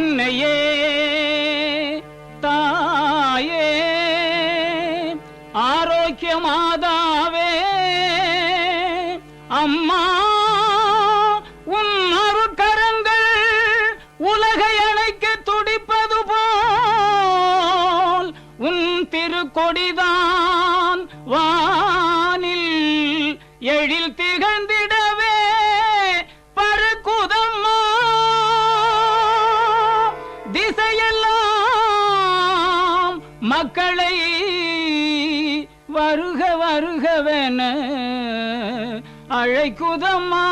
அன்னையே தாயே ஆரோக்கிய மாதாவே அம்மா உன் அருட்கரங்கள் உலகை அணைக்க துடிப்பது போல் உன் திருக்கொடிதான். மக்களை வருக வருகவென அழைக்குதம்மா.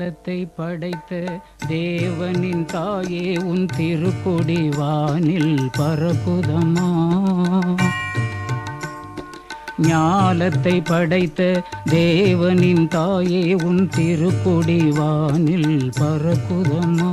ஞாலத்தை படைத்த தேவனின் தாயே உன் திருக்குடி வானில் பரப்புதமா? ஞாலத்தை படைத்த தேவனின் தாயே உன் திருக்குடி வானில் பறக்குதம்மா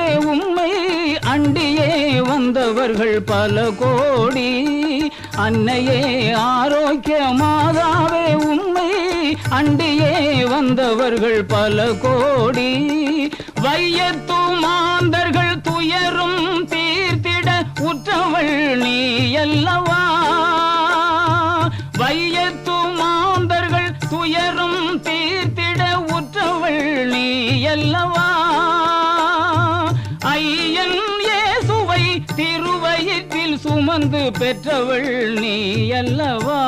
வந்தவர்கள் பல கோடி. அன்னையே ஆரோக்கிய மாதாவே உண்மை அண்டியே வந்தவர்கள் பல கோடி. வையத்து மாந்தர்கள் துயரும் தீர்த்திட உற்றவள் நீ அல்லவா வைய சுமந்து பெற்றவள் நீ அல்லவா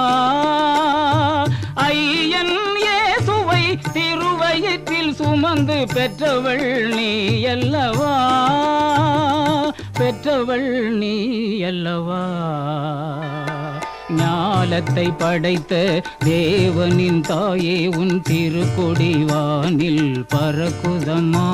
ஐயன் இயேசுவை திருவயிற்றில் சுமந்து பெற்றவள் நீ அல்லவா பெற்றவள் நீ அல்லவா ஞாலத்தை படைத்த தேவனின் தாயே உன் திருக்கொடி வானில் பறக்குதம்மா?